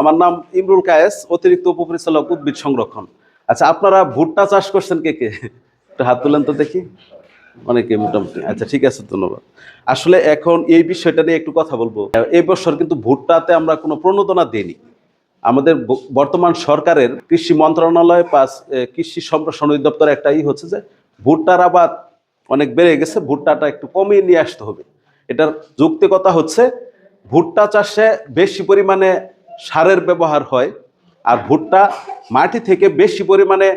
আমার নাম ইমরুল কায়েস, অতিরিক্ত উপপরিচালক উদ্ভিদ সংরক্ষণ। আচ্ছা আপনারা ভুট্টা চাষ করছেন কে কে? একটু হাত তুলেন তো দেখি। অনেকে মোটামুটি। আচ্ছা ঠিক আছে, ধন্যবাদ। আসলে এখন এই বিষয়টা নিয়ে একটু কথা বলব। এই বছর কিন্তু ভুট্টাতে আমরা কোনো প্রণোদনা দিইনি। আমাদের বর্তমান সরকারের কৃষি মন্ত্রণালয় পাস কৃষি সম্প্রসারণ অধিদপ্তর একটা ই হচ্ছে যে, ভুট্টার আবাদ অনেক বেড়ে গেছে, ভুট্টাটা একটু কমিয়ে নিয়ে আসতে হবে। এটার যৌক্তিকতা হচ্ছে, ভুট্টা চাষে বেশি পরিমাণে সারের ব্যবহার হয় আর ভুট্টা মাটি থেকে বেশি পরিমাণে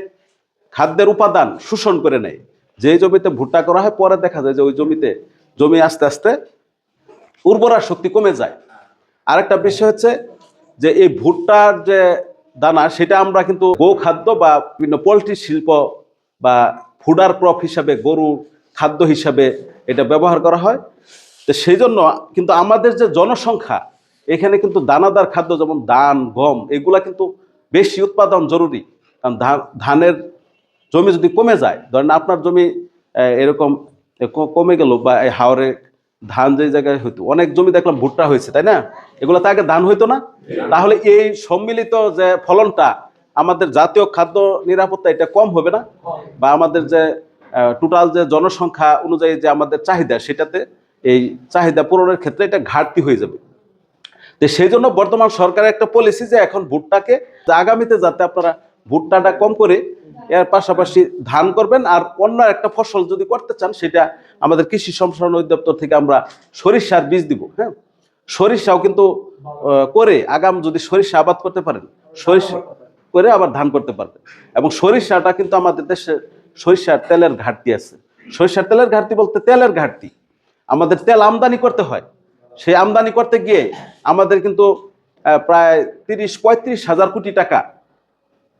খাদ্যের উপাদান শোষণ করে নেয়। যে জমিতে ভুট্টা করা হয়, পরে দেখা যায় যে ওই জমিতে জমি আস্তে আস্তে উর্বরা শক্তি কমে যায়। আরেকটা বিষয় হচ্ছে যে এই ভুট্টার যে দানা, সেটা আমরা কিন্তু গো খাদ্য বা বিভিন্ন পোলট্রি শিল্প বা ফুডার ক্রপ হিসাবে, গরু খাদ্য হিসাবে এটা ব্যবহার করা হয়। তো সেই জন্য কিন্তু আমাদের যে জনসংখ্যা এখানে কিন্তু দানাদার খাদ্য যেমন ধান, গম, এগুলা কিন্তু বেশি উৎপাদন জরুরি। কারণ ধানের জমি যদি কমে যায়, ধরেন আপনার জমি এরকম কমে গেল বা এই হাওরে ধান যে জায়গায় হইতো, অনেক জমি দেখলাম ভুট্টা হয়েছে, তাই না? এগুলো তো আগে ধান হইতো না। তাহলে এই সম্মিলিত যে ফলনটা, আমাদের জাতীয় খাদ্য নিরাপত্তা এটা কম হবে না? বা আমাদের যে টোটাল যে জনসংখ্যা অনুযায়ী যে আমাদের চাহিদা, সেটাতে এই চাহিদা পূরণের ক্ষেত্রে এটা ঘাটতি হয়ে যাবে। তো সেই জন্য বর্তমান সরকারের একটা পলিসি যে এখন ভুট্টাকে যে আগামীতে যাতে আপনারা ভুট্টাটা কম করে এর পাশাপাশি ধান করবেন আর অন্য একটা ফসল যদি করতে চান, সেটা আমাদের কৃষি সম্প্রসারণ অধিদপ্তর থেকে আমরা সরিষার বীজ দিব হ্যাঁ? সরিষাও কিন্তু করে আগাম যদি সরিষা আবাদ করতে পারেন, সরিষা করে আবার ধান করতে পারবেন। এবং সরিষাটা কিন্তু আমাদের দেশে সরিষার তেলের ঘাটতি আছে। সরিষার তেলের ঘাটতি বলতে তেলের ঘাটতি। আমাদের তেল আমদানি করতে হয়। সেই আমদানি করতে গিয়ে আমাদের কিন্তু প্রায় তিরিশ, পঁয়ত্রিশ হাজার কোটি টাকা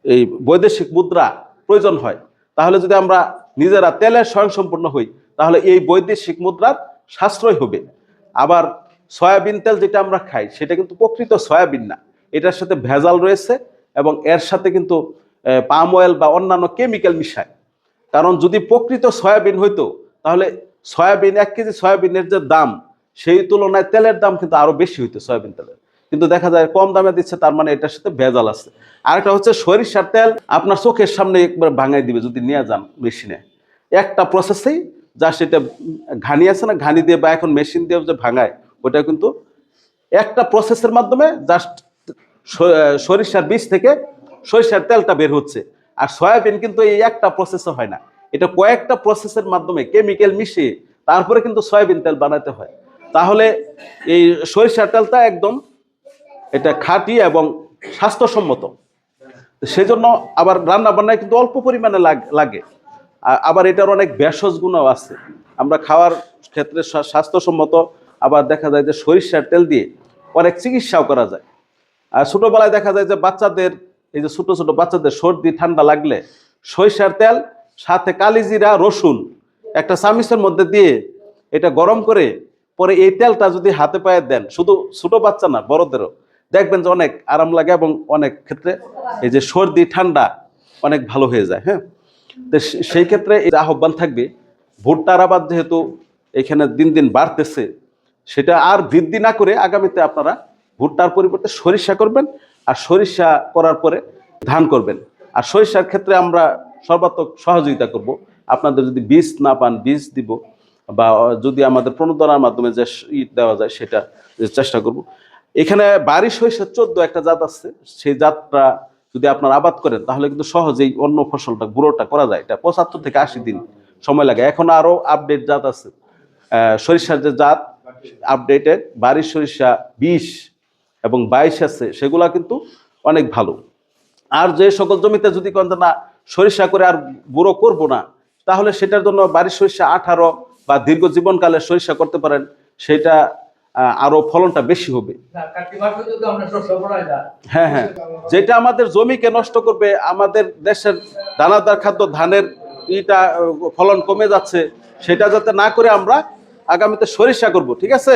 এই বৈদেশিক মুদ্রা প্রয়োজন হয়। তাহলে যদি আমরা নিজেরা তেলের স্বয়ংসম্পূর্ণ হই, তাহলে এই বৈদেশিক মুদ্রার সাশ্রয় হবে। আবার সয়াবিন তেল যেটা আমরা খাই, সেটা কিন্তু প্রকৃত সয়াবিন না। এটার সাথে ভেজাল রয়েছে এবং এর সাথে কিন্তু পাম অয়েল বা অন্যান্য কেমিক্যাল মিশায়। কারণ যদি প্রকৃত সয়াবিন হইতো, তাহলে সয়াবিন, এক কেজি সয়াবিনের যে দাম সেই তুলনায় তেলের দাম কিন্তু আরও বেশি হইতে সয়াবিন তেলের। কিন্তু দেখা যায় কম দামে দিচ্ছে, তার মানে এটার সাথে ভেজাল আছে। আরেকটা হচ্ছে সরিষার তেল, আপনার চোখের সামনে একবার ভাঙাই দিবে যদি নিয়ে যান মেশিনে। একটা প্রসেসেই যা সেটা ঘানি আছে না, ঘানি দিয়ে বা এখন মেশিন দিয়ে যে ভাঙায় ওটা কিন্তু একটা প্রসেসের মাধ্যমে জাস্ট সরিষার বীজ থেকে সরিষার তেলটা বের হচ্ছে। আর সয়াবিন কিন্তু এই একটা প্রসেসে হয় না। এটা কয়েকটা প্রসেসের মাধ্যমে কেমিক্যাল মিশিয়ে তারপরে কিন্তু সয়াবিন তেল বানাতে হয়। তাহলে এই সরিষার তেলটা একদম এটা খাঁটি এবং স্বাস্থ্যসম্মত। সেই জন্য আবার রান্না বান্নায় কিন্তু অল্প পরিমাণে লাগ- আবার এটার অনেক ভেষজ গুণও আছে। আমরা খাওয়ার ক্ষেত্রে স্বাস্থ্যসম্মত, আবার দেখা যায় যে সরিষার তেল দিয়ে অনেক চিকিৎসাও করা যায়। আর ছোটোবেলায় দেখা যায় যে বাচ্চাদের, এই যে ছোটো ছোটো বাচ্চাদের সর্দি, ঠান্ডা লাগলে সরিষার তেল, সাথে কালিজিরা, রসুন একটা চামিচের মধ্যে দিয়ে এটা গরম করে পরে এই তেলটা যদি হাতে পায়ে দেন, শুধু ছোট বাচ্চা না, বড়দেরও, দেখবেন যে অনেক আরাম লাগে এবং অনেক ক্ষেত্রে এই যে সর্দি, ঠান্ডা অনেক ভালো হয়ে যায় হ্যাঁ? তো সেই ক্ষেত্রে এই আহ্বান থাকবে, ভুট্টার আবাদ যেহেতু এখানে দিন দিন বাড়তেছে, সেটা আর বৃদ্ধি না করে আগামীতে আপনারা ভুট্টার পরিবর্তে সরিষা করবেন আর সরিষা করার পরে ধান করবেন। আর সরিষার ক্ষেত্রে আমরা সর্বাত্মক সহযোগিতা করব। আপনাদের যদি বীজ না পান, বীজ দিব বা যদি আমাদের প্রণোদনার মাধ্যমে যে ই দেওয়া যায় সেটা চেষ্টা করব। এখানে বাড়ি সরিষা চোদ্দ একটা জাত আছে। সেই জাতটা যদি আপনার আবাদ করেন, তাহলে কিন্তু সহজেই অন্য ফসলটা, গুঁড়োটা করা যায়। এটা পঁচাত্তর থেকে আশি দিন সময় লাগে। এখন আরও আপডেট জাত আছে। সরিষার যে জাত আপডেটেড বাড়ির সরিষা বিশ এবং বাইশ আছে, সেগুলা কিন্তু অনেক ভালো। আর যে সকল জমিতে যদি কোন না, সরিষা করে আর গুঁড়ো করব না, তাহলে সেটার জন্য বাড়ির সরিষা আঠারো বা দীর্ঘ জীবনকালে সরিষা করতে পারেন সেটা আরও ফলনটা বেশি হবে। হ্যাঁ হ্যাঁ। যেটা আমাদের জমিকে নষ্ট করবে আমাদের দেশের দানাদার খাদ্য ধানের ইটা ফলন কমে যাচ্ছে সেটা যাতে না করে আমরা আগামীতে সরিষা করব ঠিক আছে?